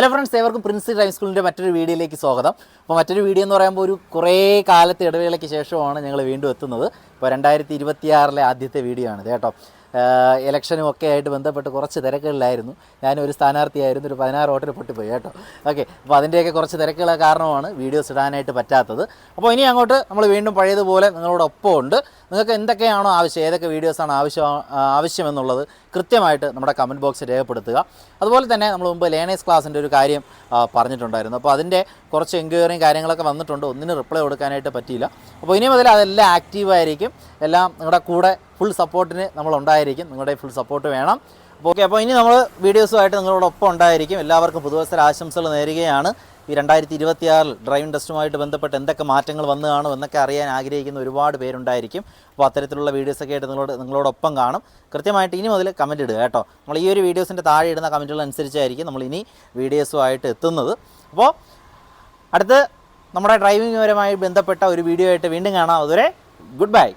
Hello friends ഏവർക്കും Prince driving സ്കൂളിന്റെ മറ്റൊരു വീഡിയോയിലേക്ക് സ്വാഗതം. അപ്പോൾ മറ്റൊരു വീഡിയോ എന്ന് പറയുമ്പോൾ ഒരു കുറേ കാലത്തെ ഇടവേളയ്ക്ക് ശേഷമാണ് ഞങ്ങൾ വീണ്ടും എത്തുന്നത്. ഇപ്പോൾ രണ്ടായിരത്തി ഇരുപത്തിയാറിലെ ആദ്യത്തെ വീഡിയോ ആണ് കേട്ടോ. ഇലക്ഷനും ഒക്കെ ആയിട്ട് ബന്ധപ്പെട്ട് കുറച്ച് തിരക്കുകളിലായിരുന്നു. ഞാനൊരു സ്ഥാനാർത്ഥിയായിരുന്നു ഒരു പതിനാറ് വോട്ടിന് പൊട്ടിപ്പോയി കേട്ടോ. ഓക്കെ അപ്പോൾ അതിന്റെയൊക്കെ കുറച്ച് തിരക്കുകളെ കാരണമാണ് വീഡിയോസ് ഇടാനായിട്ട് പറ്റാത്തത്. അപ്പോൾ ഇനി അങ്ങോട്ട് നമ്മൾ വീണ്ടും പഴയതുപോലെ നിങ്ങളോടൊപ്പം ഉണ്ട്. നിങ്ങൾക്ക് എന്തൊക്കെയാണോ ആവശ്യം ഏതൊക്കെ വീഡിയോസാണ് ആവശ്യം ആവശ്യമെന്നുള്ളത് കൃത്യമായിട്ട് നമ്മുടെ കമന്റ് ബോക്സിൽ രേഖപ്പെടുത്തുക. അതുപോലെ തന്നെ നമ്മൾ മുമ്പ് ലേണേഴ്സ് ക്ലാസ്സിന്റെ ഒരു കാര്യം പറഞ്ഞിട്ടുണ്ടായിരുന്നു. അപ്പോൾ അതിന്റെ കുറച്ച് എൻക്വയറിയും കാര്യങ്ങളൊക്കെ വന്നിട്ടുണ്ട്. ഒന്നിന് റിപ്ലൈ കൊടുക്കാനായിട്ട് പറ്റിയില്ല. അപ്പോൾ ഇനി മുതൽ അതെല്ലാം ആക്റ്റീവായിരിക്കും എല്ലാം നിങ്ങളുടെ കൂടെ ഫുൾ സപ്പോർട്ടിന് നമ്മൾ ഉണ്ടായിരിക്കും നിങ്ങളുടെ ഫുൾ സപ്പോർട്ട് വേണം. അപ്പോൾ ഓക്കെ അപ്പോൾ ഇനി നമ്മൾ വീഡിയോസുമായിട്ട് നിങ്ങളോടൊപ്പം ഉണ്ടായിരിക്കും. എല്ലാവർക്കും പുതുവത്സര ആശംസകൾ നേരുകയാണ്. ഈ രണ്ടായിരത്തി ഇരുപത്തിയാറിൽ ഡ്രൈവിംഗ് ടെസ്റ്റുമായിട്ട് ബന്ധപ്പെട്ട് എന്തൊക്കെ മാറ്റങ്ങൾ വന്നു കാണും എന്നൊക്കെ അറിയാൻ ആഗ്രഹിക്കുന്ന ഒരുപാട് പേരുണ്ടായിരിക്കും. അപ്പോൾ അത്തരത്തിലുള്ള വീഡിയോസൊക്കെ ആയിട്ട് നിങ്ങളോട് നിങ്ങളോടൊപ്പം കാണും. കൃത്യമായിട്ട് ഇനി മുതൽ കമന്റ് ഇടുക കേട്ടോ. നമ്മൾ ഈ ഒരു വീഡിയോസിന്റെ താഴെ ഇടുന്ന കമന്റുകൾ അനുസരിച്ചായിരിക്കും നമ്മൾ ഇനി വീഡിയോസുമായിട്ട് എത്തുന്നത്. അപ്പോൾ അടുത്ത് നമ്മുടെ ഡ്രൈവിംഗ് പരമായി ബന്ധപ്പെട്ട ഒരു വീഡിയോ ആയിട്ട് വീണ്ടും കാണാം. അതുവരെ ഗുഡ് ബൈ